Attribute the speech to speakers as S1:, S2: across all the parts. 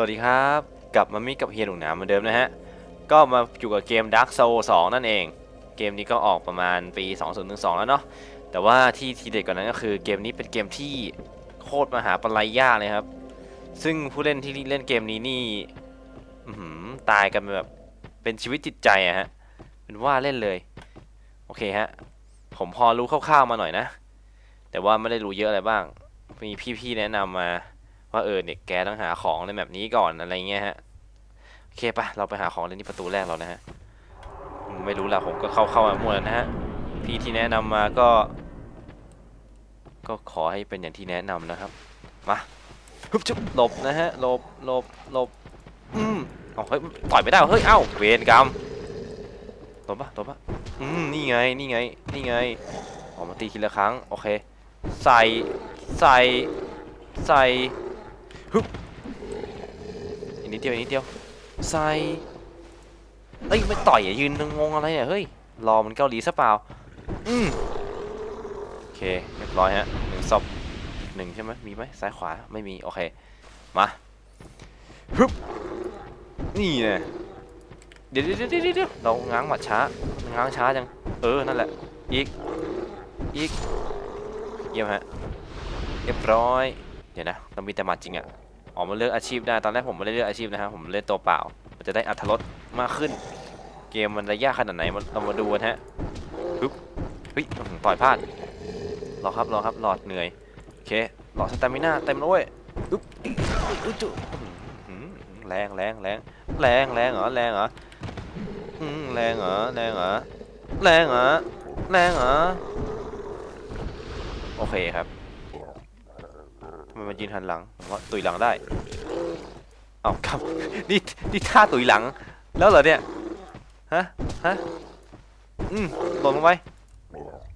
S1: วัสดีครับกลับมามิกับเฮียหนุ่มหนามเหมือนเดิมนะฮะ ก็มาอยู่กับเกม Dark Soul 2 นั่นเอง เกมนี้ก็ออกประมาณปี 2012 แล้วเนาะแต่ว่าที่ทีเด็ดกว่านั้นก็คือเกมนี้เป็นเกมที่โคตรมหาปลายยากเลยครับ ซึ่งผู้เล่นที่เล่นเกมนี้นี่อื้อหือตายกันแบบเป็นชีวิตจิตใจอะฮะเป็นว่าเล่นเลย โอเคฮะ ผมพอรู้คร่าวๆมาหน่อยนะ แต่ว่าไม่ได้รู้เยอะอะไรบ้าง มีพี่ๆแนะนำมา ว่าเออเนี่ยแกต้องหาของในแบบนี้ก่อนอะไรเงี้ยฮะโอเคปะเราไปหาของในนี่ประตูแรกเรานะฮะไม่รู้ละผมก็เข้าเข้ามามั่วแล้วนะฮะพี่ที่แนะนำมาก็ ก็ขอให้เป็นอย่างที่แนะนำนะครับมาฮึบชุบหลบนะฮะหลบหลบหลบอืมเอาเฮ้ยต่อยไม่ได้เหรอเฮ้ยเอ้าเวรกรรมหลบปะหลบปะอืมนี่ไงนี่ไงนี่ไงออกมาตีทีละครั้งโอเค ใส่ใส่ใส่ อีกนิดเดียวอีกนิดเดียวใส่เอ้ยไม่ต่อยอะยืนงงอะไรเนี่ยเฮ้ยรอมันเกาหลีซะเปล่าอืมโอเคเรียบร้อยฮะหนึ่งศพหนึ่งใช่ไหมมีไหมซ้ายขวาไม่มีโอเคมาฮึบนี่ไงเดี๋ยเดี๋ยวเดี๋ยวเดี๋ยวเราง้างหมัดช้าง้างช้าจังเออนั่นแหละอีกอีกเยี่ยมฮะเรียบร้อย เดี๋ยวนะเรามีแต่หมัดจริงอะออกมาเลือกอาชีพได้ตอนแรกผมไม่ได้เลือกอาชีพนะครับผมเล่นตัวเปล่า มันจะได้อัธรสมากขึ้น เกมมันระยะขนาดไหนมันเรามาดูกันฮะปึ๊บเฮ้ยต่อยพลาดรอครับรอครับหลอดเหนื่อยโอเคหลอดสตามิน่าเต็มแล้วเว้ยอึ๊บอึ๊จุแรงแรงแรงแรงแรงเหรอแรงเหรอแรงเหรอแรงเหรอแรงเหรอแรงเหรอโอเคครับ มันยืนหันหลังผมว่าตุยหลังได้เอาครับนี่นี่ท่าตุยหลัง แล้วเหรอเนี่ยฮะฮะอืมหล่นลงไป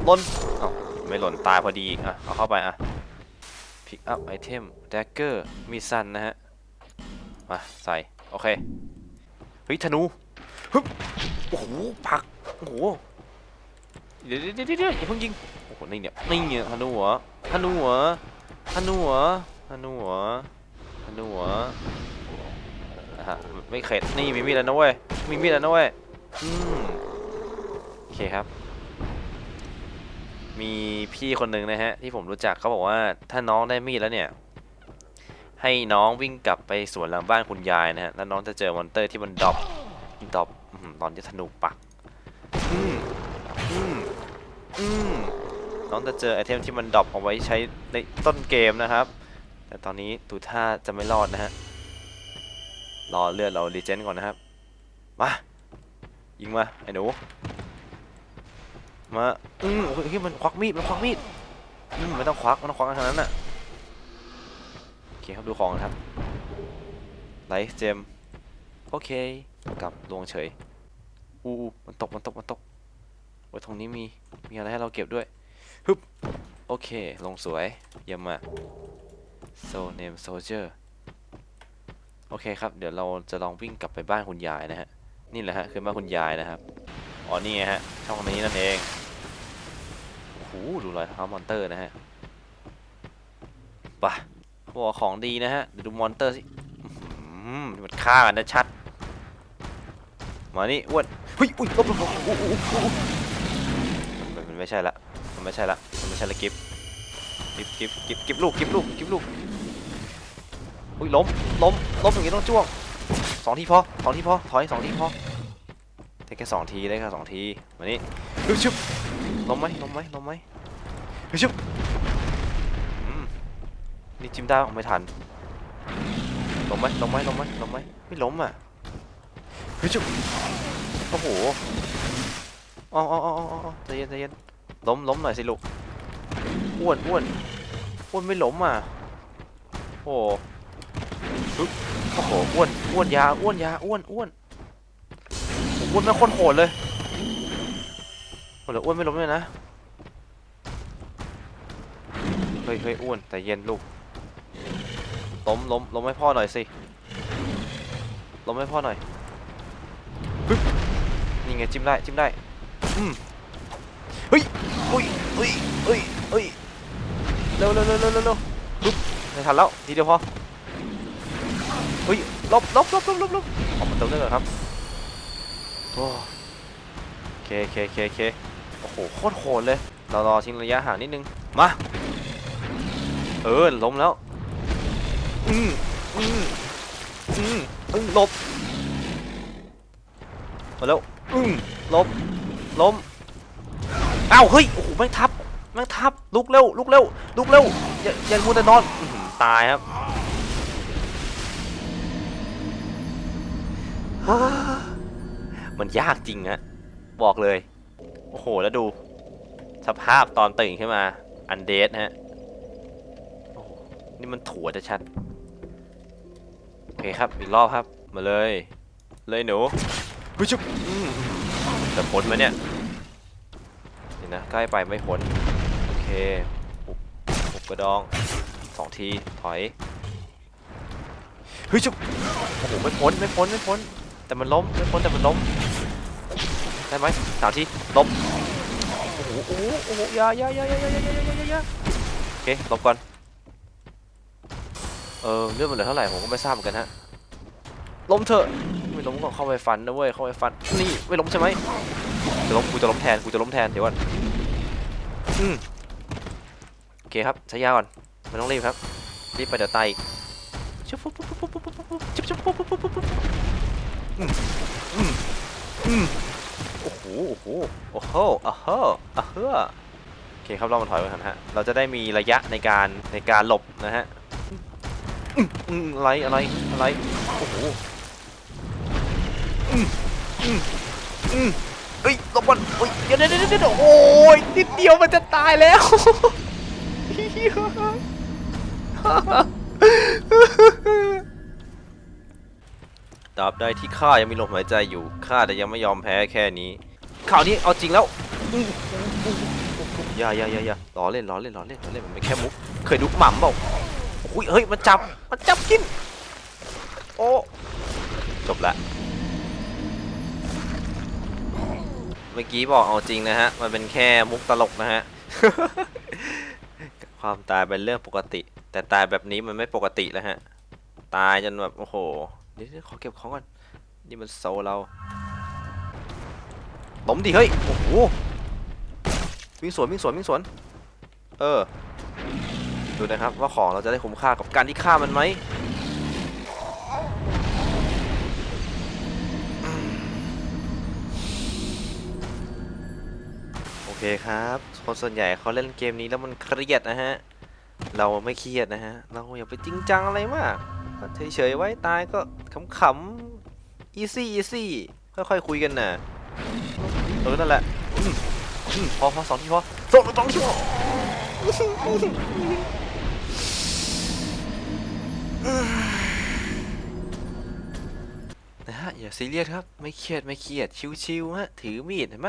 S1: หล่นเอ้าไม่หล่นตายพอดีอะเอาเข้าไปอะ pick up item dagger มีซันนะฮะมาใส่โอเคเฮ้ยธนูฮึบโอ้โหผักโอ้โหเดี๋ยวเดี๋ยวเดี๋ยวเดี๋ยวอย่าเพิ่งยิงโอ้โหนี่เนี่ยนี่เนี่ยธนูเหรอธนูเหรอ ฮันนูเหรอฮันนูเหรอฮันนูเหรอนะฮะไม่เข็ดนี่มีมีดแล้วนะเว้ยมีมีดแล้วนะเว้ยอืมโอเคครับ มีพี่คนหนึ่งนะฮะ ที่ผมรู้จักเขาบอกว่าถ้าน้องได้มีดแล้วเนี่ย ให้น้องวิ่งกลับไปสวนหลังบ้านคุณยายนะฮะแล้วน้องจะเจอมอนเตอร์ที่มันดรอปดรอปตอนจะธนูปักอืมอืมอืม น้องจะเจอไอเทมที่มันดรอปเอาไว้ใช้ในต้นเกมนะครับ แต่ตอนนี้ดูท่าจะไม่รอดนะฮะ รอเลือดเรารีเจนก่อนนะครับ มา ยิงมา ไอ้หนู มา อืมโอ้ยเฮ้ยมันควักมีด มันควักมีด อืมไม่ต้องควักไม่ต้องควักขนาดนั้นน่ะโอเคครับดูของนะครับ ไลท์เจม โอเค กลับลวงเฉยอู้อู้มันตก มันตก มันตกโอ้ยตรงนี้มี มีอะไรให้เราเก็บด้วย ฮึบโอเค ลงสวยเยี่ยมมาก so name soldier โอเคครับ เดี๋ยวเราจะลองวิ่งกลับไปบ้านคุณยายนะฮะ นี่แหละฮะ คือบ้านคุณยายนะครับ อ๋อ นี่ฮะ ช่องนี้นั่นเองโอ้โหดูรอยเท้ามอนเตอร์นะฮะไปะเขาบอกว่าของดีนะฮะ เดี๋ยวดูมอนเตอร์สิมันฆ่ากันนะชัด มานี่อ้วนเฮ้ยอุ้ยลบลบลบอู้อู้อู้อู้มันไม่ใช่ละ ไม่ใช่ละไม่ใช่ละกิฟกิฟกิฟกิฟกิฟลูกกิฟลูกกิฟลูกอุ้ยล้มล้มล้มอย่างนี้ต้องจ้วงสองทีพอสองทีพอถอยสองทีพอได้แค่สองทีได้แค่สองทีมานี่ฮึบชึบล้มไหมล้มไหมล้มไหมฮึบชึบอืมนี่จิ้มได้ไม่ทันล้มไหมล้มไหมล้มไหมล้มไหมไม่ล้มอะฮึบชึบโอ้โหอ๋ออ๋ออ๋ออ๋อใจเย็นใจเย็น ล้มล้มหน่อยสิลูก อ้วนอ้วนอ้วนไม่ล้มอะ โอ้ฮึบโอ้โหอ้วนอ้วนยาอ้วนยาอ้วนอ้วนอ้วนไม่คนโหดเลยโอ้โหอ้วนไม่ล้มเลยนะ เฮ้ยเฮ้ยอ้วนแต่เย็นลูก ล้มล้มล้มให้พ่อหน่อยสิ ล้มให้พ่อหน่อยฮึบนี่ไงจิ้มได้จิ้มได้ อืม เฮ้ยเฮ้ยเฮ้ยเฮ้ยเฮ้ยเร็วเร็วเร็วเร็วเร็วปุ๊บไม่ทันแล้วทีเดียวพอเฮ้ยลบลบลบลบลบลบออกมาเตรมนี้เลยครับโอ้เคเคเคเคโอ้โหโคตรโหดเลยรอรอทิ้งระยะห่างนิดนึงมาเออล้มแล้วอืมอืมอืมอืมลบมาแล้วอืมลบล้ม อ้าวเฮ้ยโอ้โหแม่งทับแม่งทับลุกเร็วลุกเร็วลุกเร็วอย่าอย่ามัวแต่นอนตายครับมันยากจริงอะบอกเลย โอ้โหแล้วดู สภาพตอนตื่นขึ้นมา อันเดสฮะนี่มันถั่วจะชัดโอเคครับ อีกรอบครับ มาเลย เลยหนูวิชุบแต่ปนมาเนี่ย นนะใกล้ไปไม่พ้นโอเคปุบกระดองสองทีถอยเฮ้ยชุบโอ้โหไม่พ้นไม่พ้นไม่พ้นแต่มันล้มไม่พ้นแต่มันล้มได้ไหมสามทีล้มโอ้โหโอ้โหโอ้โหยายายายายายายายาโอเคล้มก่อนเออเรื่องมันเหลือเท่าไหร่ผมก็ไม่ทราบเหมือนกันฮะ ล้มเถอะไม่ล้มก็เข้าไปฟันนะเว้ยเข้าไปฟันนี่ไม่ล้มใช่ไหมจะล้มกูจะล้มแทนกูจะล้มแทนเดี๋ยวก่อนอืมโอเคครับใช้ยาก่อนไม่ต้องรีบครับรีบไปเดี๋ยวตายชุบปุ๊บปุ๊บปุ๊บปุ๊บปุ๊บปุ๊บชุบชุบปุ๊บปุ๊บปุ๊บปุ๊บอืมอืมอืมโอ้โหโอ้โหโอ้โหอะเฮ้ออะเฮ้อโอเคครับเรามาถอยไปก่อนฮะเราจะได้มีระยะในการในการหลบนะฮะอะไรอะไรอะไรโอ้โห อืมอืมอืมเฮ้ยลบบอนเฮ้ยเดี๋ยวเดี๋ยวดี๋ดี๋โอ้ยนิดเดียวมันจะตายแล้วดาบใดที่ข้ายังมีลมหายใจอยู่ข้าแต่ยังไม่ยอมแพ้แค่นี้ข่าวนี้เอาจริงแล้วอย่าอย่าอย่าอย่าล้อเล่นล้อเล่นล้อเล่นล้อเล่นมันไม่แค่มุกเคยดูหม่ำเปล่าอุ้ยเฮ้ยมันจับมันจับกินโอ้จบละ เมื่อกี้บอกเอาจริงนะฮะ มันเป็นแค่มุกตลกนะฮะ ความตายเป็นเรื่องปกติ แต่ตายแบบนี้มันไม่ปกติแล้วฮะ ตายจนแบบโอ้โหนี่ขอเก็บของก่อน นี่มันโซเราล้มดิเฮ้ย โอ้โห วิ่งสวนวิ่งสวนวิ่งสวน เออ ดูนะครับว่าของเราจะได้คุ้มค่ากับการที่ฆ่ามันไหม คครับ คนส่วนใหญ่เขาเล่นเกมนี้แล้วมันเครียดนะฮะ เราไม่เครียดนะฮะ เราอย่าไปจริงจังอะไรมากก็เฉยๆไว้ตายก็ขำๆอีซี่อีซี่ค่อยๆคุยกันน่ะเออนั่นแหละพอพอสองทีพอสองสองทีพอนะฮะอย่าซีเรียสครับ ไม่เครียดไม่เครียดชิวๆฮะถือมีดเห็นไหม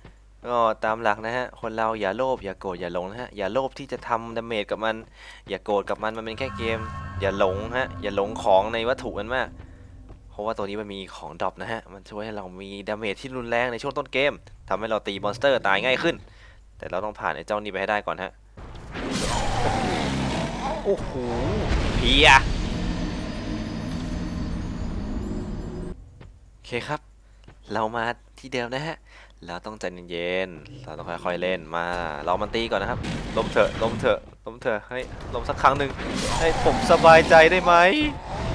S1: ก็ตามหลักนะฮะ คนเราอย่าโลภอย่าโกรธอย่าหลงนะฮะ อย่าโลภที่จะทำดาเมจกับมัน อย่าโกรธกับมันมันเป็นแค่เกม อย่าหลงฮะ อย่าหลงของในวัตถุมันมาก เพราะว่าตัวนี้มันมีของดรอปนะฮะ มันช่วยให้เรามีดาเมจที่รุนแรงในช่วงต้นเกมทำให้เราตีมอนสเตอร์ตายง่ายขึ้น แต่เราต้องผ่านไอ้เจ้านี้ไปให้ได้ก่อนฮะ โอ้โหเพียโอเคครับ เรามาที่เดิมนะฮะ เราต้องใจเย็นๆเราต้องค่อยๆเล่นมาเรามันตีก่อนนะครับลมเถอะลมเถอะลมเถอะให้ลมสักครั้งหนึ่งให้ผมสบายใจได้ไหม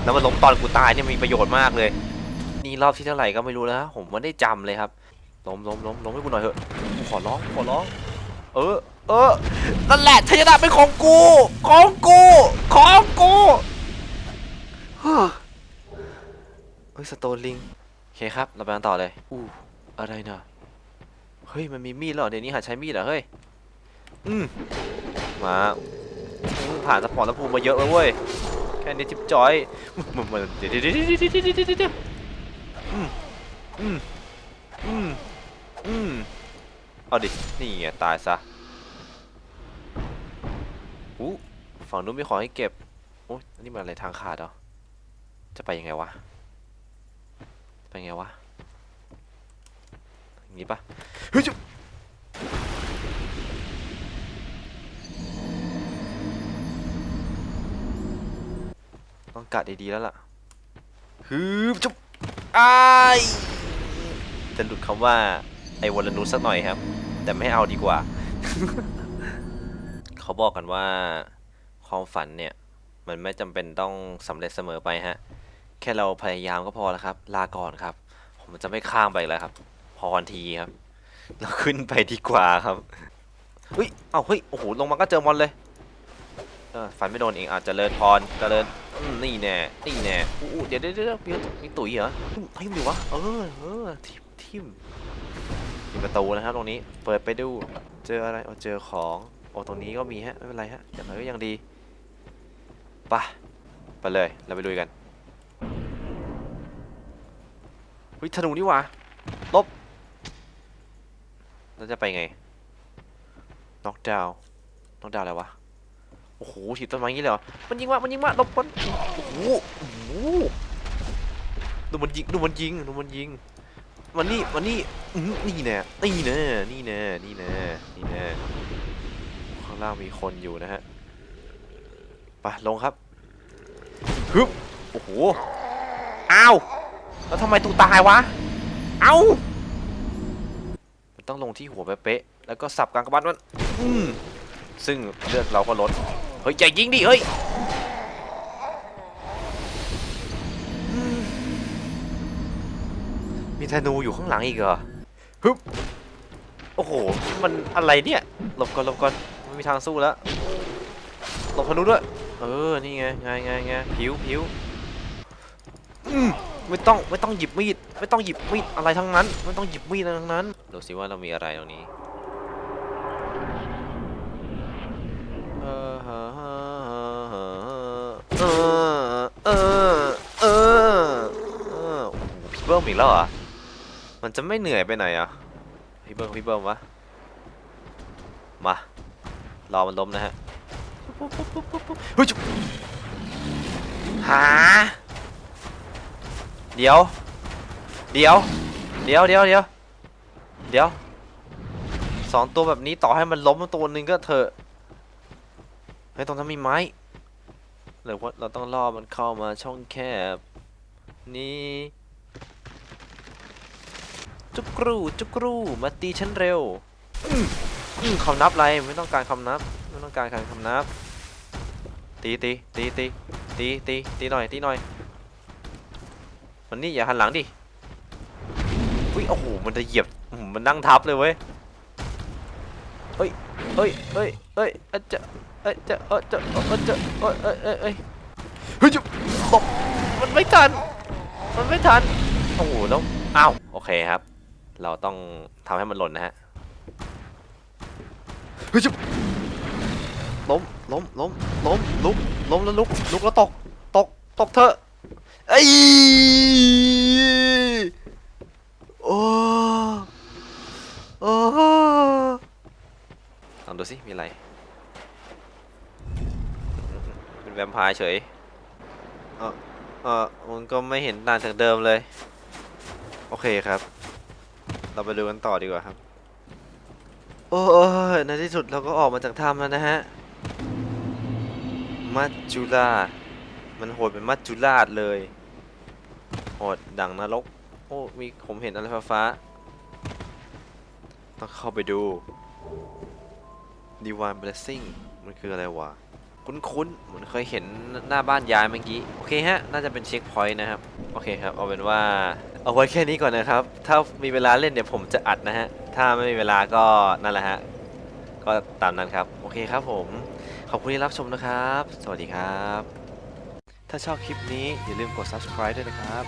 S1: แล้วมันล้มตอนกูตายเนี่ยมีประโยชน์มากเลย นี่รอบที่เท่าไหร่ก็ไม่รู้นะผมไม่ได้จำเลยครับล้มล้มล้มล้มให้กูหน่อยเถอะกูขอร้องขอร้อง เออเออนั่นแหละชัยชนะเป็นของกู ของกูของกูฮ่าเฮ้ยสโตนลิงโอเคครับ เราไปกันต่อเลยอู้อะไรเนะ ฮ้ยมันมีมีดเหรอเดี๋ยวนี้หาใช้มีดเหรอเฮ้ยอืมมาผ่านสปอร์ตภูมิมาเยอะแล้วเว้ยแค่นี้ทิปจอยมันมันเดี๋ยวเดี๋ยวเดี๋ยวเดี๋ยวเดี๋ยวอืมอืมอืมอืมเอาดินี่ไงตายซะอู้ฝั่งนู้นมีของให้เก็บโอ้ยนี่มันอะไรทางขาดเหรอจะไปยังไงวะไปยังไงวะ งงี้ปะเฮ้ยจุ๊บต้องกัดดีๆแล้วล่ะฮึบจุ๊บอ้ายจะหลุดคำว่าไอ้วรนุชสักหน่อยครับ แต่ไม่เอาดีกว่า เขาบอกกันว่าความฝันเนี่ย มันไม่จำเป็นต้องสำเร็จเสมอไปฮะ แค่เราพยายามก็พอแล้วครับ ลาก่อนครับ ผมจะไม่ข้ามไปอีกแล้วครับ พอกันทีครับ เราขึ้นไปดีกว่าครับเฮ้ยเอ้าเฮ้ยโอ้โหลงมาก็เจอมอนเลยเออฟันไม่โดนเองอาจจะเลินพรเจริญนี่แน่นี่แน่อู้เดี๋ยวเดี๋ยวเดี๋ยวมีตุ๋ยเหรอทิมดิวะเออเออทิมทิมมีประตูนะครับตรงนี้เปิดไปดูเจออะไรอ๋อเจอของโอ้ตรงนี้ก็มีฮะไม่เป็นไรฮะอย่างไรก็ยังดีไปะไปเลยเราไปลุยกันเฮ้ยธนูนี่ว่าลบ แล้วจะไปไง น็อกดาวน์ น็อกดาวน์อะไรวะ โอ้โหถีบต้นไม้ย่างงี้เลยเหรอ มันยิงว่ะมันยิงว่ะลบมันโอ้โหโอ้โหดูมันยิง ดูมันยิง ดูมันยิง มันนี่ มันนี่อื้อนี่แน่นี่แน่นี่แน่นี่แน่นี่แน่ข้างล่างมีคนอยู่นะฮะ ไปลงครับฮึบโอ้โห อ้าว แล้วทำไมตูตายวะ เอ้า ต้องลงที่หัวเป๊ะๆแล้วก็สับกลางกระบาลมันอืมซึ่งเลือดเราก็ลด เฮ้ยอย่ายิงดิเฮ้ยมมีธนูอยู่ข้างหลังอีกเหรอฮึบโอ้โห มันอะไรเนี่ย หลบก่อนหลบก่อนไม่มีทางสู้แล้ว หลบธนูด้วย เออ นี่ไงไงไงไงผิวผิวอืมไม่ต้อง ไม่ต้องหยิบมีด ไม่ต้องหยิบมีดอะไรทั้งนั้น ไม่ต้องหยิบมีดอะไรทั้งนั้นดูสิว่าเรามีอะไรตรงนี้เออเออเออเออพี่เบิ้มอีกแล้วเหรอมันจะไม่เหนื่อยไปไหนอะพี่เบิ้มพี่เบิ้มวะมารอมันล้มนะฮะฮ้ยจุ๊บหาเดี๋ยว เดี๋ยว เดี๋ยวเดี๋ยวเดี๋ยวเดี๋ยวสองตัวแบบนี้ต่อให้มันล้มตัวหนึ่งก็เถอะเฮ้ยตรงนั้นมีไม้หรือว่าเราต้องล่อมันเข้ามาช่องแคบ นี่จุกรูจุกรูมาตีฉันเร็วคำนับอะไรไม่ต้องการคำนับไม่ต้องการการคำนับตีตีตีตีตีตีตีหน่อยตีหน่อยมันนี่อย่าหันหลังดิ โอ้โห มันจะเหยียบมันนั่งทับเลยเว้ย เฮ้ย เฮ้ย เฮ้ย เฮ้ยอจะเอ้ยจะเอ้ยจะเอ้ยจะเอ้ยเอ้ยเอ้ยเอ้ยฮ้ยจะตกมันไม่ทัน มันไม่ทัน โอ้โหแล้วอ้าว โอเคครับ เราต้องทำให้มันหล่นนะฮะ เฮ้ยจะล้ม ล้ม ล้ม ล้ม ลุก ล้มแล้วลุก ลุกแล้วตก ตก ตกเถอะไอ้ยโอ้โอ้ลองดูสิ มีอะไร พร์เฉย เออเออมันก็ไม่เห็นตางจากเดิมเลย โอเคครับ เราไปดูกันต่อดีกว่าครับ โอ้ยในที่สุดเราก็ออกมาจากถ้ำแล้วนะฮะ มัจจุราชมันโหดเป็นมัจจุราชเลย โหดดังนรก โอ้ มีผมเห็นอะไรฟ้าๆต้องเข้าไปดู Divine Blessing มันคืออะไรวะ คุ้นๆ เหมือนเคยเห็นหน้าบ้านยายเมื่อกี้ โอเคฮะ น่าจะเป็นเช็คพอยต์นะครับ โอเคครับ เอาเป็นว่า เอาไว้แค่นี้ก่อนนะครับ ถ้ามีเวลาเล่นเดี๋ยวผมจะอัดนะฮะ ถ้าไม่มีเวลาก็นั่นแหละฮะ ก็ตามนั้นครับ โอเคครับผม ขอบคุณที่รับชมนะครับ สวัสดีครับ ถ้าชอบคลิปนี้อย่าลืมกด subscribe ด้วยนะครับ